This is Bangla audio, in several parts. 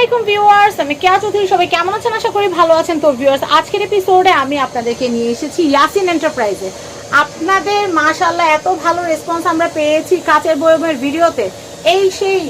আলাইকুম ভিউয়ার্স, আমি কেয়া চৌধুরী, সবাই কেমন আছেন? আশা করি ভালো আছেন। তো ভিউয়ার্স, আজকের এপিসোডে আমি আপনাদেরকে নিয়ে এসেছি ইয়াসিন এন্টারপ্রাইজে আপনাদের মাশাল্লাহ এত ভালো রেসপন্স আমরা পেয়েছি কাচের বয়মের ভিডিওতে। এই সেই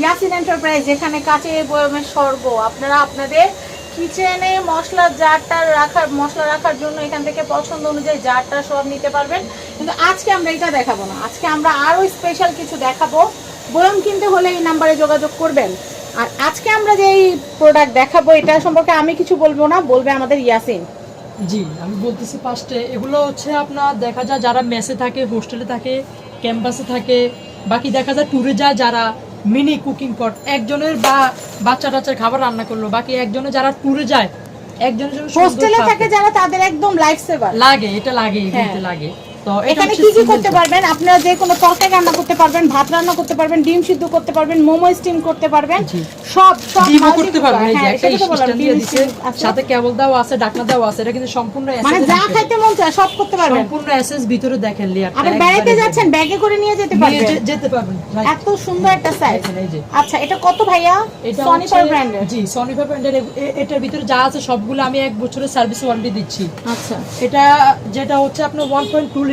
ইয়াসিন এন্টারপ্রাইজ যেখানে কাচের বয়মের স্বর্গ। আপনারা আপনাদের কিচেনে মশলা জারটা রাখার, মশলা রাখার জন্য এখান থেকে পছন্দ অনুযায়ী জারটা সব নিতে পারবেন। কিন্তু আজকে আমরা এটা দেখাবো না। আজকে আমরা আরও স্পেশাল কিছু দেখাবো। বয়ম কিনতে হলে এই নাম্বারে যোগাযোগ করবেন। আর আজকে আমরা যে এই প্রোডাক্ট দেখাবো এটা সম্পর্কে আমি কিছু বলব না বলবে আমাদের ইয়াসিন। জি আমি বলতেছি ফার্স্টে এগুলো হচ্ছে আপনার দেখা যায় যারা মেসে থাকে হোস্টেলে থাকে ক্যাম্পাসে থাকে বাকি দেখা যায় ট্যুরে যায় যারা মিনি কুকিং পট একজনের বা বাচ্চা টাচ্চার খাবার রান্না করল বাকি একজনের যারা ট্যুরে যায় একজনের জন্য হোস্টেলে থাকে যারা তাদের একদম লাইফ সেভার লাগে এটা লাগে হ্যাঁ। লাগে। তো এখানে কি কি করতে পারবেন? আপনারা যে কোনো তরকারি রান্না করতে পারবেন ভাত রান্না করতে পারবেন ডিম সিদ্ধ করতে পারবেন মোমো স্টিম করতে পারবেন সব সব ডিমও করতে পারবেন। এই যে হ্যাঁ, একটা সেটা তো বললাম, স্ট্যান্ড দিয়ে দিছে সাথে কেবল দেওয়া আছে ডাকনা দেওয়া আছে এটা কিন্তু সম্পূর্ণ মানে যা ভিতরে। মন চায় সব করতে পারবেন। সম্পূর্ণ এসএস ভিতরে দেখেন লেয়ারটা আবার বেড়াইতে যাচ্ছেন ব্যাগে করে নিয়ে যেতে পারবেন। যেতে পারবেন এত সুন্দর একটা সাইজ আচ্ছা এটা কত ভাইয়া? ব্র্যান্ডের জি ব্র্যান্ডের এটার ভিতরে যা আছে সবগুলো আমি এক বছরের সার্ভিস ওয়ারেন্টি দিচ্ছি। আচ্ছা। এটা যেটা হচ্ছে আপনার ওয়ান পয়েন্ট টু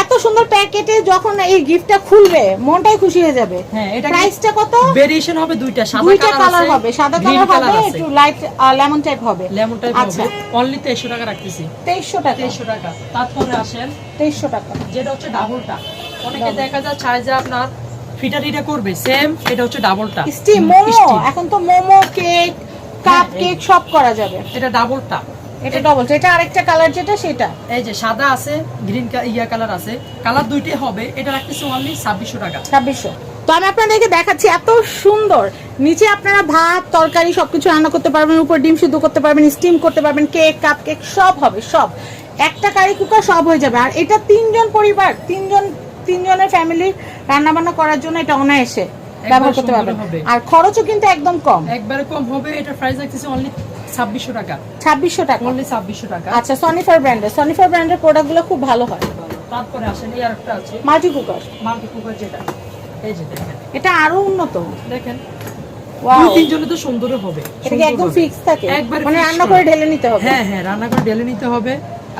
এত সুন্দর প্যাকেটে যখন এই গিফটটা খুলবে মনটাই খুশি হয়ে যাবে। হ্যাঁ, প্রাইসটা কত? ভেরিয়েশন হবে দুইটা সাদা কালার হবে। সাদা কালার হবে একটু লাইট লেমন টাইপ হবে। লেমন টাইপ হবে। আচ্ছা। অনলি 2300 টাকা রাখতেছি। 2300 টাকা। 2300 টাকা। তারপরে আসেন 2300 টাকা। যেটা হচ্ছে ডাবলটা। অনেকে দেখা যায় যে আপনার ফিটার এটা করবে সেম এটা হচ্ছে ডাবলটা। স্টিম মোমো এখন তো মোমো কেক কাপ কেক সব করা যাবে। এটা ডাবলটা। এটা ডবল এটা আরেকটা কালার যেটা সেটা। এই যে সাদা আছে গ্রিন ইয়া কালার আছে। কালার দুইটাই হবে এটা রাখতেছে অনলি ছাব্বিশশো টাকা। ছাব্বিশশো। তো আমি আপনাদেরকে দেখাচ্ছি এত সুন্দর। নিচে আপনারা ভাত তরকারি সবকিছু রান্না করতে পারবেন উপর ডিম সিদ্ধ করতে পারবেন স্টিম করতে পারবেন কেক কাপ কেক সব হবে সব। একটা কারি কুকার সব হয়ে যাবে। আর এটা তিনজন পরিবার তিনজন তিনজনের ফ্যামিলি রান্না বান্না করার জন্য এটা অনায়াসে ব্যবহার করতে পারবেন। আর খরচও কিন্তু একদম কম। একবারে কম হবে এটা প্রাইস রাখতেছে অনলি ছাব্বিশশো টাকা। ছাব্বিশশো টাকা। অনলি ছাব্বিশশো টাকা। আচ্ছা সনিফার ব্র্যান্ডের সনিফার ব্র্যান্ডের প্রোডাক্টগুলো খুব ভালো হয়। তারপরে আসেন এই আরেকটা আছে। মাল্টি কুকার মাল্টি কুকার যেটা। এই যে দেখেন। এটা আরও উন্নত। দেখেন। ওয়াও দুই তিনজনে তো সুন্দর হবে। এটা একদম ফিক্স থাকে? মানে রান্না করে ঢেলে নিতে হবে? হ্যাঁ হ্যাঁ রান্না করে ঢেলে নিতে হবে।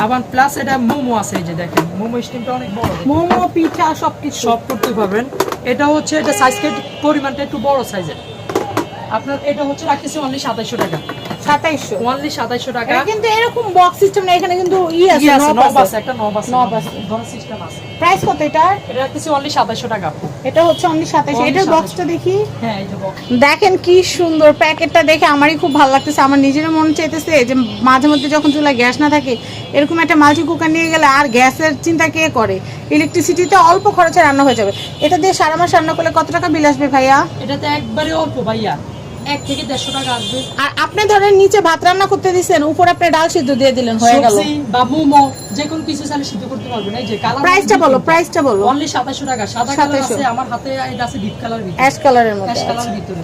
আবার প্লাস এটা মোমো আছে এই যে দেখেন। মোমো স্টিমটা অনেক বড় মোমো পিঠা সবকিছু। সব করতে পারবেন। এটা হচ্ছে এটা সাইজ পরিমাণটা একটু বড় সাইজের আপনার এটা হচ্ছে রাখতেছি অনলি সাতাইশশো টাকা। সাতাইশশো। অনলি সাতাইশশো টাকা। কিন্তু এরকম বক্স সিস্টেম না এখানে কিন্তু ই আছে নব নব আছে। আছে, একটা নব আছে, নব নব আছে। ধরুন system আছে। প্রাইস কত এটা এটা রাখতেছি only 2700 টাকা। এটা হচ্ছে অনলি সাতাইশো Only এটার বক্সটা দেখি। হ্যাঁ, এই যে box। দেখেন কি সুন্দর প্যাকেটটা দেখে আমারই খুব ভালো লাগতেছে। আমার নিজেরও মন চাইতেছে যে মাঝে মধ্যে যখন চুলায় গ্যাস না থাকে এরকম একটা মাল্টি কুকার নিয়ে গেলে আর গ্যাসের চিন্তা কে করে? ইলেকট্রিসিটিতে অল্প খরচে রান্না হয়ে যাবে। এটা দিয়ে সারা মাস রান্না করলে কত টাকা বিল আসবে ভাইয়া? এটাতে একবারে অল্প ভাইয়া। এক থেকে দেড়শো টাকা আসবে। আর আপনি ধরেন নিচে ভাত রান্না করতে দিচ্ছেন উপর আপনি ডাল সিদ্ধ দিয়ে দিলেন হয়ে গেল বা মোমো, যে কোনো কিছু চাইলে সিদ্ধ করতে পারবেন। এই যে কালার প্রাইসটা বলো প্রাইসটা বলো 2700 টাকা। সাদা কালার আছে, আমার হাতে এটা আছে ডিপ কালার ভিতরে। অ্যাশ কালারের মধ্যে অ্যাশ কালার ভিতরে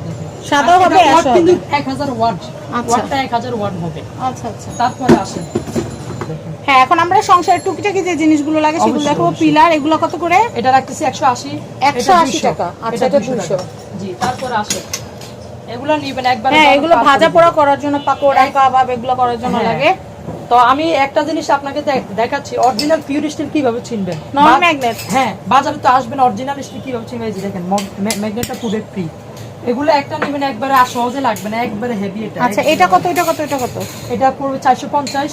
আর হবে, watt কিন্তু হবে। 1000 ওয়াট। ওয়াটটা 1000 ওয়াট হবে। আচ্ছা আচ্ছা তারপরে আসেন। হ্যাঁ এখন আমরা সংসারের টুকিটাকি যে জিনিসগুলো লাগে সেগুলো দেখো পিলার এগুলো কত করে এটা রাখতেছি 180 এটা 180 200 টাকা। আচ্ছা, এটা 200 200 টাকা। জি তারপরে আসে এগুলো নিবেন একবার হ্যাঁ এগুলো ভাজা পোড়া করার জন্য পাকোড়া কাবাব এগুলো করার জন্য হ্যাঁ। লাগে। তো আমি একটা জিনিস আপনাকে দেখাচ্ছি অরিজিনাল পিওর স্টিল কীভাবে চিনবেন নন ম্যাগনেট হ্যাঁ বাজারে তো আসবেন অরিজিনাল স্টিল কীভাবে চিনবেন এই যে দেখেন ম্যাগনেটটা পুরো ফ্রি এগুলো একটা নেবেন একবারে আর সহজে লাগবে না একবারে হেভি এটা আচ্ছা এটা কত এটা কত এটা কত? এটা পড়বে চারশো পঞ্চাশ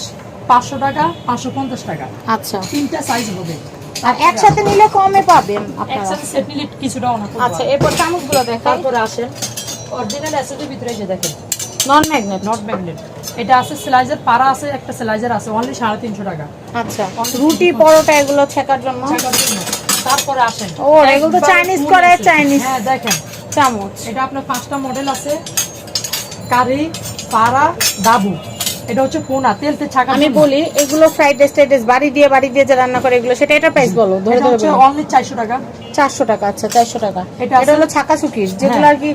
পাঁচশো টাকা পাঁচশো পঞ্চাশ টাকা। আচ্ছা। তিনটা সাইজ হবে। আর একসাথে নিলে কমে পাবেন আপনারা। একসাথে সেট নিলে কিছুটা অনেক আচ্ছা এরপর চামচগুলো দেখাই। তারপরে আসেন। অরিজিনাল অ্যাসেটের ভিতরে যে দেখেন। নন ম্যাগনেট নট ম্যাগনেট এটা আছে স্লাইজার পাড়া আছে একটা স্লাইজার আছে অনলি সাড়ে তিনশো টাকা। আচ্ছা রুটি পরোটা এগুলো ছেকার জন্য? তারপরে আসেন। ও, এগুলো তো চাইনিজ করে, চাইনিজ হ্যাঁ দেখেন। চামচ। এটা আপনার পাঁচটা মডেল আছে। কারি পাড়া দাবু। এটা হচ্ছে পোনা তেলতে ছাকা আমি বলি এগুলো ফ্রাইড রাইস টাইড রাইস বাড়ি দিয়ে বাড়ি দিয়ে যে রান্না করে এগুলো সেটা এটা প্রাইস বলো ধরে ধরে হচ্ছে অনলি চারশো টাকা। চারশো টাকা আচ্ছা চারশো টাকা। এটা এটা হলো ছাকা যেগুলো হ্যাঁ। আর কি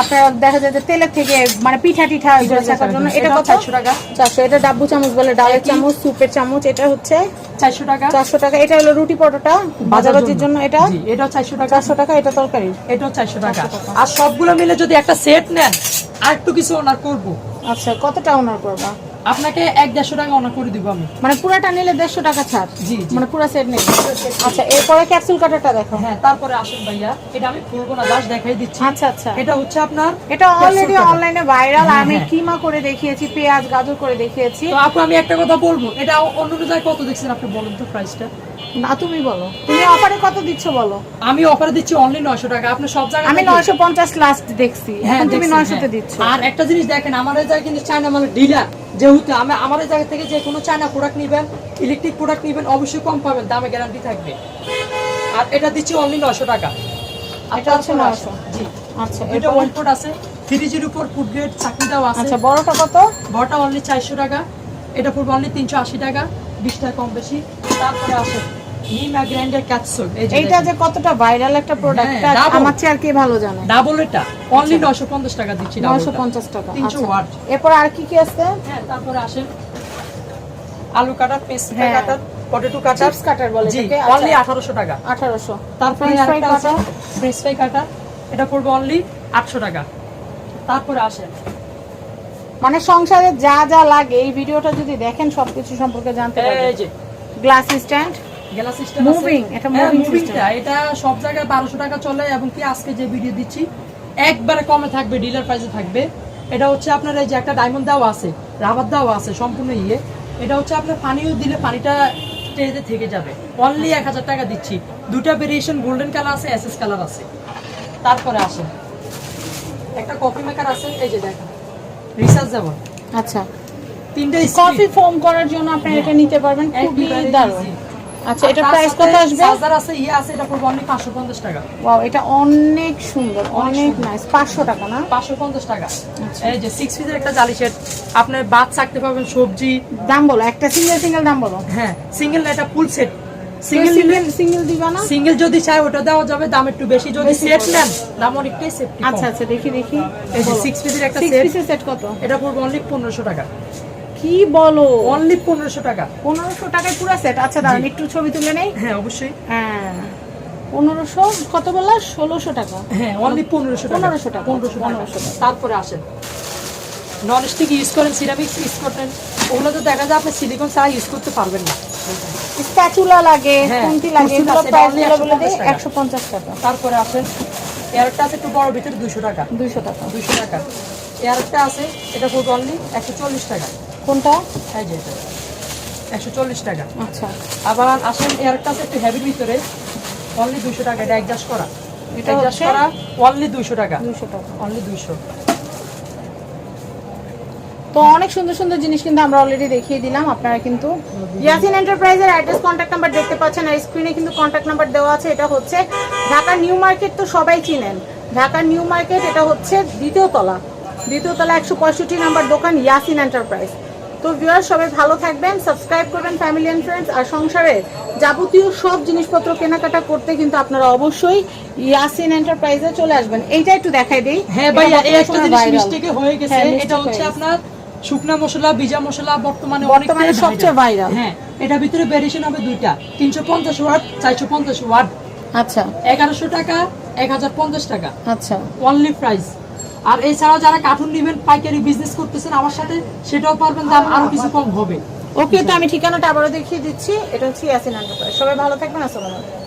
আপনার দেখা যায় যে তেলের থেকে মানে পিঠা টিঠা এগুলো ছাকার জন্য এটা কত? 400 টাকা। চারশো এটা ডাব্বু চামচ বলে ডালের চামচ স্যুপের চামচ এটা হচ্ছে চারশো টাকা। চারশো টাকা। এটা হলো রুটি পরোটা বাজাবাজির জন্য। এটা এটাও চারশো টাকা। চারশো টাকা এটা তরকারি। এটাও টাকা। 400 টাকা। আর সবগুলো মিলে যদি একটা সেট নেন আর একটু কিছু অনার করব। আচ্ছা কতটা অনার করবা? আপনাকে এক দেড়শো টাকা অনার করে দিব আমি। মানে পুরাটা নিলে দেড়শো টাকা ছাড়? জি। মানে পুরা সেট নেই আচ্ছা এরপরে ক্যাপসুল কাটারটা দেখো। হ্যাঁ তারপরে আসুন ভাইয়া। এটা আমি খুলবো না দাস দেখাই দিচ্ছি। আচ্ছা আচ্ছা। এটা হচ্ছে আপনার এটা অলরেডি অনলাইনে ভাইরাল আমি হ্যাঁ। কিমা করে দেখিয়েছি পেঁয়াজ গাজর করে দেখিয়েছি। তো আপু আমি একটা কথা বলব এটা অন্য জায়গায় কত দেখছেন আপনি বলুন তো প্রাইসটা না তুমি বলো। তুমি অফারে কত দিচ্ছ বলো? আমি অফারে দিচ্ছি অনলি নয়শো টাকা। আপনি সব জায়গায় আমি দেখবেন। নয়শো পঞ্চাশ লাস্ট দেখছি। হ্যাঁ এখন তুমি হ্যাঁ। দিচ্ছ। আর একটা জিনিস দেখেন আমার জায়গায় কিন্তু চায়না মানে ডিলার যেহেতু আমি আমার জায়গা থেকে যে কোনো চায়না প্রোডাক্ট নেবেন ইলেকট্রিক প্রোডাক্ট নেবেন অবশ্যই কম পাবেন দামে গ্যারান্টি থাকবে। আর এটা দিচ্ছি অনলি নয়শো টাকা। এটা তারপরে 900 জি। আচ্ছা এটা ওয়ান ফুট আছে। ফ্রিজের উপর ফুড গ্রেড চাকরিটাও আছে। আচ্ছা বড়টা কত? বড়টা অনলি চারশো টাকা। এটা পড়বে অনলি তিনশো আশি টাকা। বিশ টাকা কম বেশি তারপরে আসে নিমা গ্রাইন্ডার ক্যাপসুল। এইটা যে কতটা ভাইরাল একটা প্রোডাক্ট আমার চেয়ে আর কে ভালো জানে? ডাবল এটা। অনলি নয়শো পঞ্চাশ টাকা দিচ্ছি নয়শো ডাবলটা পঞ্চাশ টাকা 300 আচ্ছা। ওয়াট। এরপর আর কি কি আছে? হ্যাঁ তারপরে আসেন আলু কাটার পেস্ট হ্যাঁ। কাটার পটেটো চিপস কাটার বলে এটাকে, অনলি আচ্ছা। আঠারোশো টাকা। আঠারোশো। তারপরে French আরেকটা আছে কাটা? ফ্রাই কাটা এটা পড়বে অনলি আটশো টাকা। তারপরে আসেন মানে সংসারে যা যা লাগে এই ভিডিওটা যদি দেখেন সবকিছু সম্পর্কে জানতে এই পারবেন যে। Glass stand. গেলা সিস্টেম Moving, এটা moving মুভিংটা এটা সব জায়গায় বারোশো টাকা চলে এবং কি আজকে যে ভিডিও দিচ্ছি একবারে কমে থাকবে ডিলার প্রাইসে থাকবে। এটা হচ্ছে আপনার এই যে একটা ডায়মন্ড দাও আছে রাবার দাও আছে সম্পূর্ণ ইয়ে। এটা হচ্ছে আপনার পানিও দিলে পানিটা স্টেজে থেকে যাবে। অনলি এক হাজার টাকা দিচ্ছি। দুটা ভেরিয়েশন গোল্ডেন কালার আছে এসএস কালার আছে। তারপরে আসেন। একটা কফি মেকার আছে এই যে দেখেন। রিসার্চ যেমন আচ্ছা। তিনটে কফি ফোম করার জন্য আপনি এটা নিতে পারবেন খুবই দারুণ। আচ্ছা এটা প্রাইস কত আসবে? চার্জার আছে ইয়ে আছে এটা পড়বে অনলি পাঁচশো পঞ্চাশ টাকা। ওয়াও এটা অনেক সুন্দর অনেক নাইস পাঁচশো টাকা না? পাঁচশো পঞ্চাশ টাকা। এই যে সিক্স পিসের একটা জালি সেট আপনার ভাত চাকতে পারবেন সবজি। দাম বলো একটা সিঙ্গেল সিঙ্গেল দাম বলো। হ্যাঁ সিঙ্গেল না এটা ফুল সেট সিঙ্গেল সিঙ্গেল দিবা না? সিঙ্গেল যদি চাই ওটা দেওয়া যাবে দাম একটু বেশি যদি সেট নেন দাম অনেকটাই সেট আচ্ছা আচ্ছা দেখি দেখি। এই যে সিক্স পিসের একটা সিক্স সেট পিসের সেট কত? এটা পড়বে অনলি পনেরোশো টাকা। কি বলো? অনলি পনেরোশো টাকা। পনেরোশো টাকায় পুরো সেট আচ্ছা দাঁড়ান একটু ছবি তুলে নেই? হ্যাঁ অবশ্যই। হ্যাঁ। পনেরোশো কত বললা? ষোলোশো টাকা। হ্যাঁ অনলি পনেরোশো টাকা। 1500 টাকা, পনেরোশো টাকা। 1500 টাকা। তারপরে আসেন। নন স্টিক ইউজ করেন সিরামিক্স ইউজ করেন ওগুলো তো দেখা যায় আপনি সিলিকন ছাড়া ইউজ করতে পারবেন না। স্প্যাচুলা লাগে হ্যাঁ, খুন্তি লাগে এগুলো আছে, প্রাইসগুলো বলে 150 টাকা। তারপরে আসেন এয়ারটা আছে একটু বড় ভিতরে দুশো টাকা। দুইশো টাকা। দুশো টাকা। এয়ারটা আছে এটা পড়বে অনলি একশো চল্লিশ টাকা। কোনটা? এই যে এটা একশো চল্লিশ টাকা। আচ্ছা। আবার আসেন এয়ারটা আছে একটু হেভির ভিতরে অনলি দুশো টাকা এটা অ্যাডজাস্ট করা। এটা অ্যাডজাস্ট? করা অনলি দুশো টাকা। দুইশো টাকা। অনলি দুশো তো অনেক সুন্দর সুন্দর জিনিস কিন্তু আমরা অলরেডি দেখিয়ে দিলাম। আপনারা কিন্তু ইয়াসিন এন্টারপ্রাইজের অ্যাড্রেস কন্ট্যাক্ট নাম্বার দেখতে পাচ্ছেন আর স্ক্রিনে কিন্তু কন্ট্যাক্ট নাম্বার দেওয়া আছে। এটা হচ্ছে ঢাকা নিউ মার্কেট তো সবাই চিনেন। ঢাকা নিউ মার্কেট এটা হচ্ছে দ্বিতীয় তলা। দ্বিতীয় তলা একশো পঁয়ষট্টি নাম্বার দোকান ইয়াসিন এন্টারপ্রাইজ তো ভিউয়ার সবাই ভালো থাকবেন সাবস্ক্রাইব করবেন ফ্যামিলি অ্যান্ড ফ্রেন্ডস আর সংসারের যাবতীয় সব জিনিসপত্র কেনাকাটা করতে কিন্তু আপনারা অবশ্যই ইয়াসিন এন্টারপ্রাইজে চলে আসবেন। এইটা একটু দেখাই দিই। হ্যাঁ এই একটা জিনিস মিস্টেকে হয়ে গেছে। হ্যাঁ, এটা হচ্ছে আপনার শুকনা মশলা ভিজা মশলা বর্তমানে বর্তমানে সবচেয়ে viral। হ্যাঁ এটা ভিতরে ভেরিয়েশন হবে দুইটা তিনশো পঞ্চাশ ওয়াট চারশো পঞ্চাশ ওয়াট। আচ্ছা। এগারোশো টাকা এক হাজার পঞ্চাশ টাকা। আচ্ছা। অনলি প্রাইস আর এছাড়াও যারা কার্টুন নেবেন পাইকারি বিজনেস করতেছেন আমার সাথে সেটাও পারবেন দাম আরও কিছু কম হবে। ওকে তো আমি ঠিকানাটা আবারও দেখিয়ে দিচ্ছি এটা হচ্ছে ইয়াসিন এন্টারপ্রাইজ সবাই ভালো থাকবেন আসসালামু আলাইকুম।